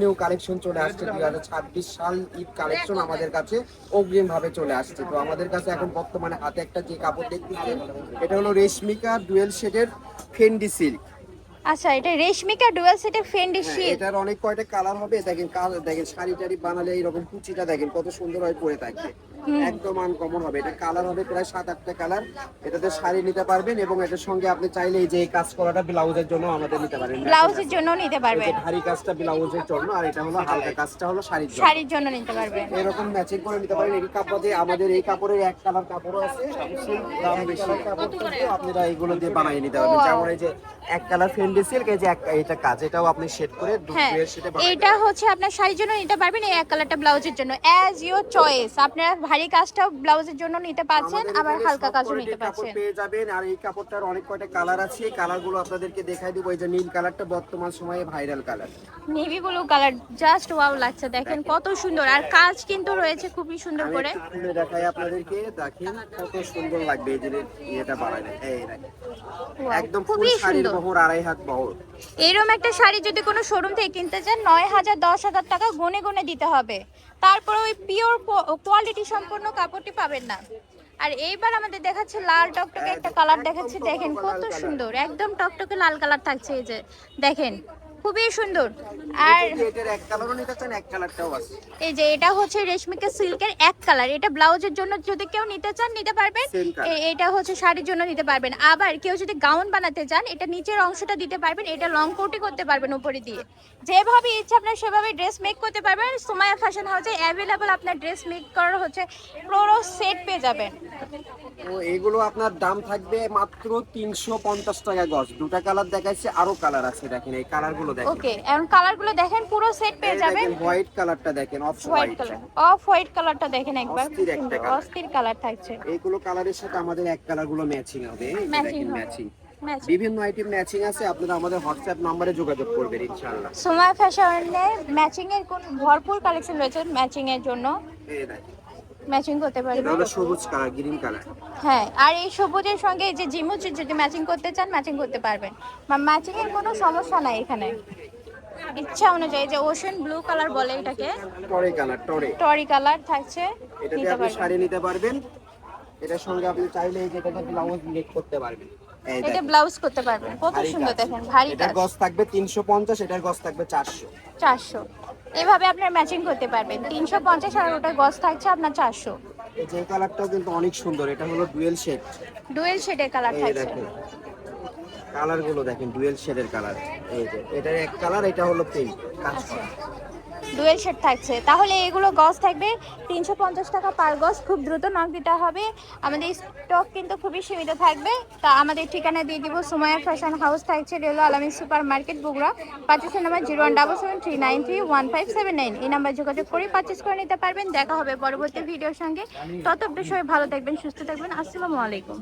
New collection চলে আসছে, দুই হাজার ছাব্বিশ সাল ঈদ কালেকশন আমাদের কাছে অগ্রিম ভাবে চলে আসছে। তো আমাদের কাছে এখন বর্তমানে হাতে একটা যে কাপড় এটা হলো রেশমিকা ডুয়েল শেডের ফেন্ডি সিল্ক আচ্ছা এটা রেশমিকা ডুয়াল সেটের ফেন্ডি শীট এটার অনেক কয়টা কালার হবে দেখেন কালার দেখেন শাড়ি টাড়ি বানালে এইরকম কুচিটা দেখেন কত সুন্দর হয় পরে থাকবে একদম আনকমন হবে। এটা কালার হবে প্রায় সাত আটটা কালার এটাতে শাড়ি নিতে পারবেন এবং এটার সঙ্গে আপনি চাইলে এই যে এই কাজ করাটা ব্লাউজের জন্য আমাদের নিতে পারেন। ব্লাউজের জন্য নিতে এই পারবেন। ভারী কাজটা ব্লাউজের জন্য আর এটা হলো হালকা কাজটা হলো শাড়ির জন্য। শাড়ির জন্য নিতে পারবেন। এরকম ম্যাচিং করে নিতে পারেন। এই কাপড় দিয়ে আমাদের এই কাপড়ের এক কালার কাপড়ও আছে। দাম বেশি। আপনারা এগুলো দিয়ে বানিয়ে নিতে পারবেন। যেমন এই যে এক কালার ফেন্ডি সিল্ক এই যে এটা কাজ এটাও আপনি সেট করে হ্যাঁ দুয়ের সেটে এটা হচ্ছে আপনার শাড়ির জন্য নিতে পারবেন এই এক কালারটা ব্লাউজের জন্য। অ্যাজ ইউর চয়েস আপনারা ভারী কাজটাও ব্লাউজের জন্য নিতে পারছেন আবার হালকা কাজও নিতে পারছেন। পেয়ে যাবেন আর এই কাপড়টার অনেক কয়টা কালার আছে এই কালারগুলো আপনাদেরকে দেখাই দিব। এই যে নীল কালারটা বর্তমান সময়ে viral colour navy blue colour just wow লাগছে দেখেন কত সুন্দর আর কাজ কিন্তু রয়েছে খুবই সুন্দর করে। দেখাই আপনাদেরকে দেখেন কত সুন্দর লাগবে এই যে ইয়েটা বানালে। এই একদম খুবই শাড়ির বহর আড়াই হাত বহর। এরকম একটা শাড়ি যদি কোনো শোরুম থেকে কিনতে চান নয় হাজার দশ হাজার টাকা গুনে গুনে দিতে হবে। তারপরে ওই পিওর কোয়ালিটি সম্পন্ন কাপড়টি পাবেন না। আর এইবার আমাদের দেখাচ্ছে লাল টকটকে একটা কালার দেখাচ্ছে দেখেন কত সুন্দর একদম টকটকে লাল কালার থাকছে এই যে দেখেন। খুবই সুন্দর। আর এটার এক কালারও নিতে চান এক কালারটাও আছে। এই যে এটা হচ্ছে রেশমিকা সিল্কের এক কালার এটা ব্লাউজের জন্য যদি কেউ নিতে চান নিতে পারবেন। এটা হচ্ছে শাড়ির জন্য নিতে পারবেন। আবার কেউ যদি গাউন বানাতে চান এটা নিচের অংশটা দিতে পারবেন এটা লং কোটই করতে পারবেন উপরে দিয়ে। যেভাবে ইচ্ছা আপনার সেভাবে ড্রেস মেক করতে পারবেন। সুমায়া ফ্যাশন হাউসে অ্যাভেলেবল আপনার ড্রেস মেক করার হচ্ছে পুরো সেট পেয়ে যাবেন। তো এগুলো আপনার দাম থাকবে মাত্র তিনশো পঞ্চাশ টাকা গজ। দুটা কালার দেখাচ্ছে আরও কালার আছে দেখেন এই কালারগুলো দেখেন। ওকে এখন কালারগুলো দেখেন পুরো সেট পেয়ে যাবেন। হোয়াইট কালারটা দেখেন off white colour off white কালারটা দেখেন একবার। অস্থির একটা সুন্দর, অস্থির কালার থাকছে। এইগুলো কালারের সাথে আমাদের এক কালারগুলো ম্যাচিং হবে। ম্যাচিং। বিভিন্ন আইটেম ম্যাচিং আছে আপনারা আমাদের হোয়াটসঅ্যাপ নম্বরে যোগাযোগ করবেন ইনশাআল্লাহ। সোমা ফ্যাশনে ম্যাচিং এর কোন ভরপুর কালেকশন রয়েছে ম্যাচিং এর জন্য। এই দেখেন। ম্যাচিং করতে এটা পারবেন সবুজ কালার গ্রিন কালার হ্যাঁ আর এই সবুজের সঙ্গে এই যে জিমুচি যদি ম্যাচিং করতে চান ম্যাচিং করতে পারবেন। ম্যাচিং এর কোনো সমস্যা নাই এখানে। ইচ্ছা অনুযায়ী যে ওশান ব্লু কালার বলে এটাকে। টরে কালার টরে। টরি কালার থাকছে নিতে আপনি শাড়ি নিতে পারবেন। এটার সঙ্গে আপনি চাইলে এই যে এটাতে ব্লাউজ মেক করতে পারবেন। এটা ব্লাউজ করতে পারবেন। কত সুন্দর। দেখেন ভারী কাজ। গজ থাকবে তিনশো পঞ্চাশ এটার গজ থাকবে চারশো। চারশো। এভাবে আপনার ম্যাচিং করতে পারবেন। তিনশো পঞ্চাশ আর ওটার গজ থাকছে আপনার চারশো। যে কালারটাও কিন্তু অনেক সুন্দর এটা হলো ডুয়েল শেড ডুয়েল শেডের কালার থাকছে। দেখেন কালারগুলো দেখেন ডুয়েল শেডের কালার এই যে এটার এক কালার এটা হলো পিঙ্ক ডুয়েল শেড থাকছে। তাহলে এগুলো গজ থাকবে। তিনশো পঞ্চাশ টাকা পার গজ। খুব দ্রুত নক দিতে হবে। আমাদের স্টক কিন্তু খুবই সীমিত থাকবে। তা আমাদের ঠিকানা দিয়ে দিব। সুমায়া ফ্যাশন হাউস থাকছে রেলো আলামী super market Bogura. পার্চেসের number zero one double seven three nine three one five seven nine. এই নাম্বার যোগাযোগ করে পারচেস করে নিতে পারবেন। দেখা হবে পরবর্তী ভিডিওর সঙ্গে। তত সবাই ভালো থাকবেন, সুস্থ থাকবেন। আসসালামু আলাইকুম।